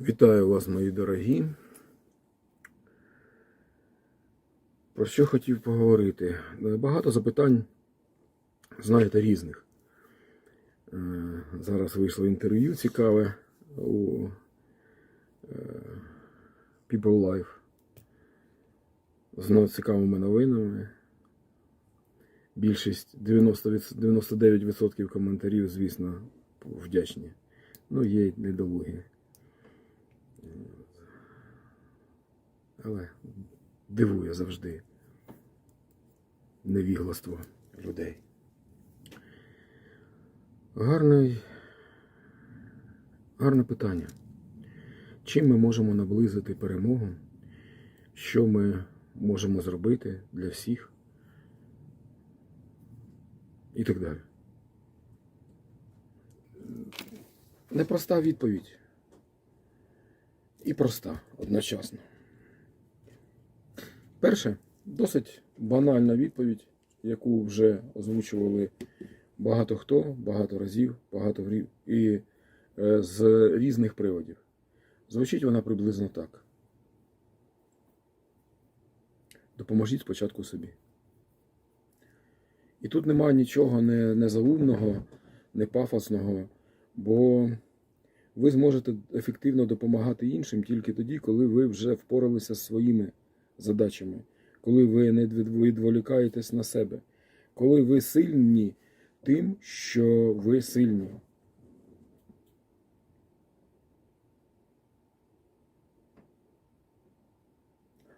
Вітаю вас, мої дорогі. Про що хотів поговорити? Багато запитань, знаєте, різних. Е, Зараз вийшло інтерв'ю цікаве у е, People Life з цікавими новинами. Більшість 90, 99% коментарів, звісно, вдячні. Ну, є недолугі. Але дивує завжди невігластво людей. Гарний, гарне питання. Чим ми можемо наблизити перемогу? Що ми можемо зробити для всіх? І так далі. Непроста відповідь. І проста одночасно. Перше, досить банальна відповідь, яку вже озвучували багато хто, багато разів, багато грів, і е, з різних приводів. Звучить вона приблизно так. Допоможіть спочатку собі. І тут немає нічого не, не заумного, не пафосного, бо ви зможете ефективно допомагати іншим тільки тоді, коли ви вже впоралися з своїми задачами, коли ви не відволікаєтесь на себе, коли ви сильні тим, що ви сильні.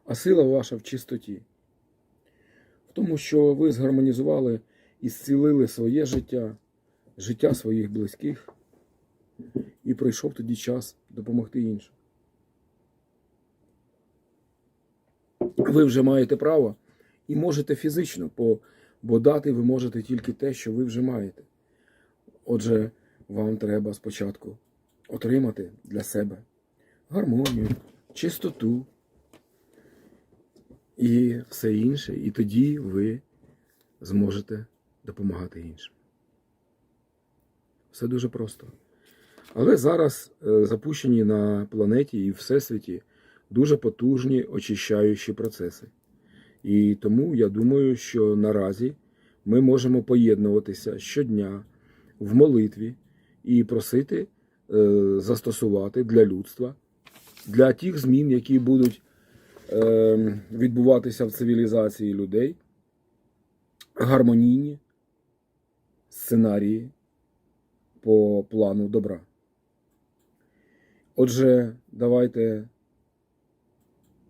А сила ваша в чистоті. В тому, що ви згармонізували і зцілили своє життя, життя своїх близьких, і прийшов тоді час допомогти іншим. Ви вже маєте право і можете фізично, бо, дати ви можете тільки те, що ви вже маєте. Отже, вам треба спочатку отримати для себе гармонію, чистоту і все інше, і тоді ви зможете допомагати іншим. Все дуже просто. Але зараз е, запущені на планеті і всесвіті дуже потужні очищаючі процеси. І тому я думаю, що наразі ми можемо поєднуватися щодня в молитві і просити е, застосувати для людства, для тих змін, які будуть е, відбуватися в цивілізації людей, гармонійні сценарії по плану добра. Отже, давайте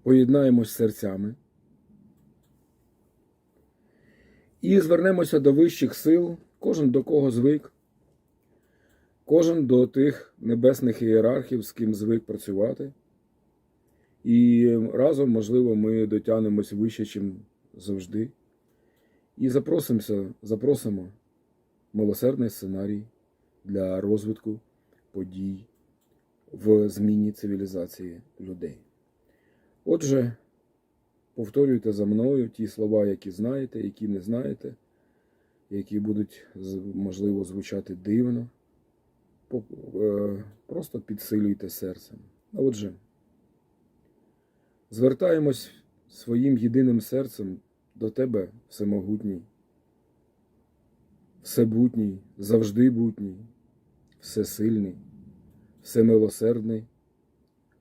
поєднаємось серцями і звернемося до вищих сил, кожен до кого звик, кожен до тих небесних ієрархів, з ким звик працювати. І разом, можливо, ми дотягнемось вище, ніж завжди. І запросимося, запросимо милосердний сценарій для розвитку подій в зміні цивілізації людей. Отже, повторюйте за мною ті слова, які знаєте, які не знаєте, які будуть, можливо, звучати дивно. Е, Просто підсилюйте серцем. Отже, звертаємось своїм єдиним серцем до тебе, всемогутній, всебутній, завжди бутній, всесильний, всемилосердний,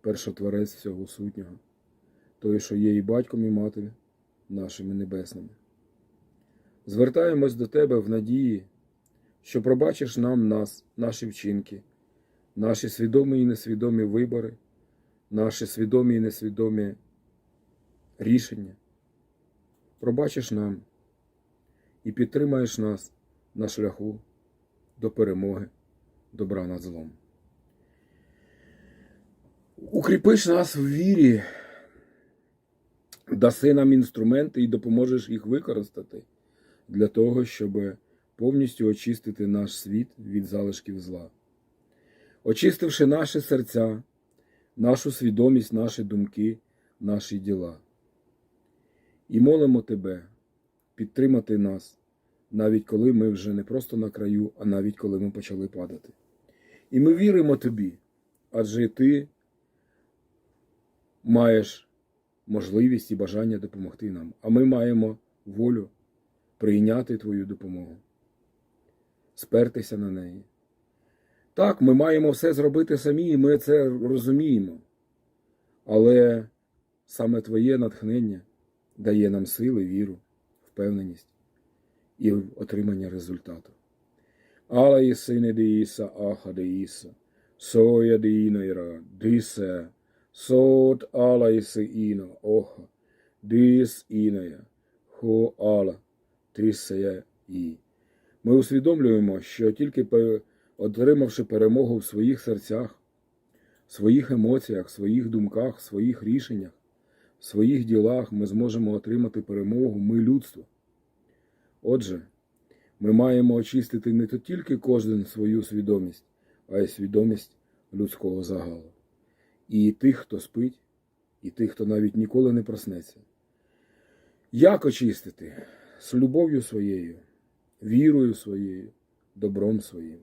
першотворець всього сутнього, той, що є і батьком, і матір нашими небесними. Звертаємось до тебе в надії, що пробачиш нам нас, наші вчинки, наші свідомі і несвідомі вибори, наші свідомі і несвідомі рішення. Пробачиш нам і підтримаєш нас на шляху до перемоги добра над злом. Укріпиш нас в вірі, даси нам інструменти і допоможеш їх використати для того, щоб повністю очистити наш світ від залишків зла. Очистивши наші серця, нашу свідомість, наші думки, наші діла. І молимо Тебе підтримати нас, навіть коли ми вже не просто на краю, а навіть коли ми почали падати. І ми віримо Тобі, адже Ти маєш можливість і бажання допомогти нам, а ми маємо волю прийняти твою допомогу, спертися на неї. Так, ми маємо все зробити самі, і ми це розуміємо. Але саме Твоє натхнення дає нам сили, віру, впевненість і отримання результату. І сине Іса, аха де Іса, соя дійнайра, дисе, ала іси іна, оха, дис іная, хо ала, тисея і. Ми усвідомлюємо, що тільки отримавши перемогу в своїх серцях, в своїх емоціях, своїх думках, своїх рішеннях, в своїх ділах ми зможемо отримати перемогу, ми людство. Отже, ми маємо очистити не то тільки кожен свою свідомість, а й свідомість людського загалу. І тих, хто спить, і тих, хто навіть ніколи не проснеться. Як очистити? З любов'ю своєю, вірою своєю, добром своїм.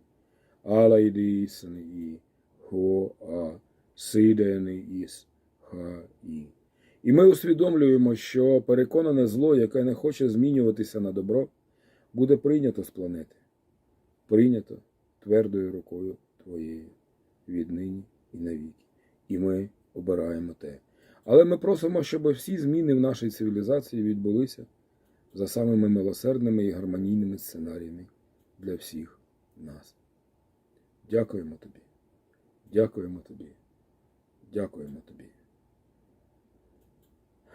Ала ідисани і хо а сидени іс ха і. І ми усвідомлюємо, що переконане зло, яке не хоче змінюватися на добро, буде прийнято з планети, прийнято твердою рукою Твоєю віднині і навіки. І ми обираємо те. Але ми просимо, щоб всі зміни в нашій цивілізації відбулися за самими милосердними і гармонійними сценаріями для всіх нас. Дякуємо тобі. Дякуємо тобі. Дякуємо тобі.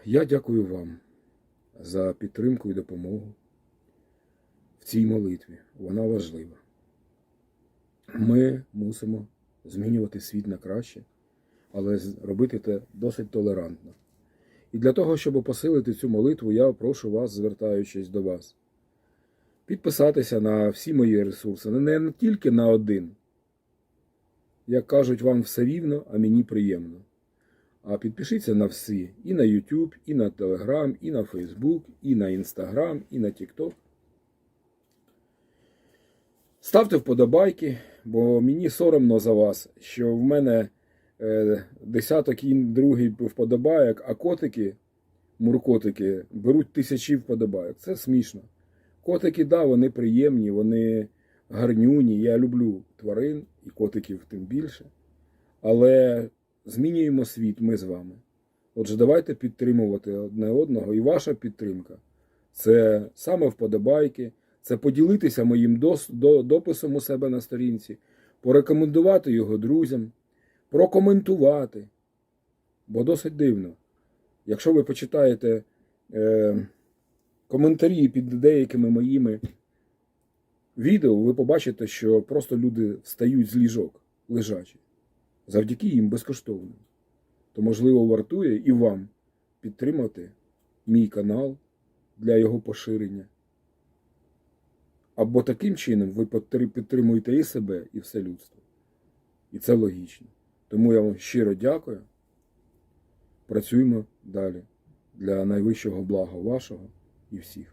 Я дякую вам за підтримку і допомогу в цій молитві. Вона важлива. Ми мусимо змінювати світ на краще, але робити це досить толерантно. І для того, щоб посилити цю молитву, я прошу вас, звертаючись до вас, підписатися на всі мої ресурси, не тільки на один. Як кажуть, вам все рівно, а мені приємно. А підпишіться на всі: і на YouTube, і на Telegram, і на Facebook, і на Instagram, і на TikTok. Ставте вподобайки, бо мені соромно за вас, що в мене десяток і другий вподобайок, а котики, муркотики, беруть тисячі вподобайок. Це смішно. Котики, да, вони приємні, вони гарнюні. Я люблю тварин і котиків тим більше. Але змінюємо світ ми з вами. Отже, давайте підтримувати одне одного, і ваша підтримка це саме вподобайки, це поділитися моїм дописом у себе на сторінці, порекомендувати його друзям, прокоментувати. Бо досить дивно. Якщо ви почитаєте е, коментарі під деякими моїми відео, ви побачите, що просто люди встають з ліжок лежачі завдяки їм безкоштовно. То, можливо, вартує і вам підтримати мій канал для його поширення. Або таким чином ви підтримуєте і себе, і все людство. І це логічно. Тому я вам щиро дякую. Працюємо далі для найвищого блага вашого і всіх.